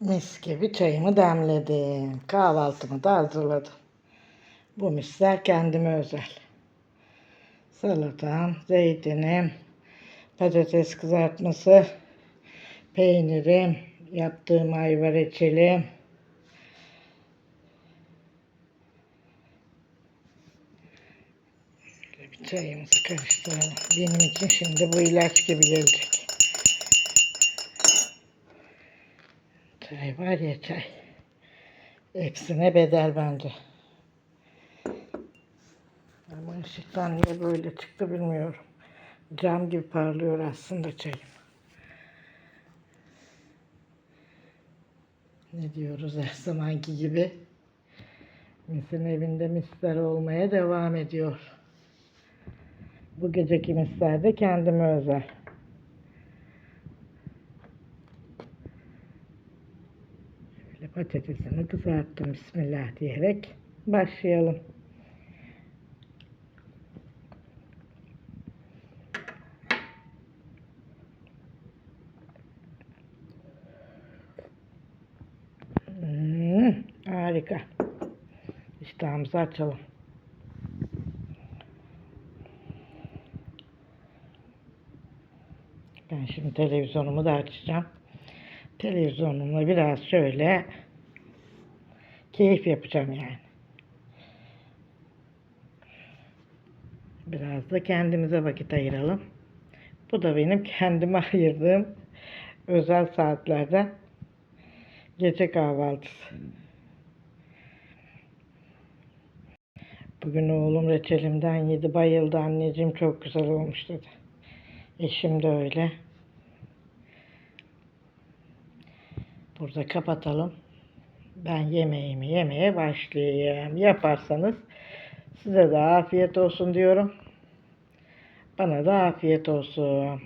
Mis gibi çayımı demledim. Kahvaltımı da hazırladım. Bu misler kendime özel. Salatam, zeytinim, patates kızartması, peynirim, yaptığım ayva reçelim. Şöyle bir çayımızı karıştıralım. Benim için şimdi bu ilaç gibi gelecek. Çay var ya çay. Eksine bedel bence. Ama ışıktan niye böyle çıktı bilmiyorum. Cam gibi parlıyor aslında çayım. Ne diyoruz her zamanki gibi. Misin evinde misler olmaya devam ediyor. Bu geceki misler de kendime özel. Şöyle patatesini kızarttım Bismillah diyerek başlayalım. Hmm, harika. İştahımızı açalım. Ben şimdi televizyonumu da açacağım. Televizyonumla biraz şöyle keyif yapacağım yani. Biraz da kendimize vakit ayıralım. Bu da benim kendime ayırdığım özel saatlerde gece kahvaltısı. Bugün oğlum reçelimden yedi bayıldı anneciğim çok güzel olmuş dedi. Eşim de öyle. Burada kapatalım. Ben yemeğimi yemeye başlayayım. Yaparsanız size de afiyet olsun diyorum. Bana da afiyet olsun.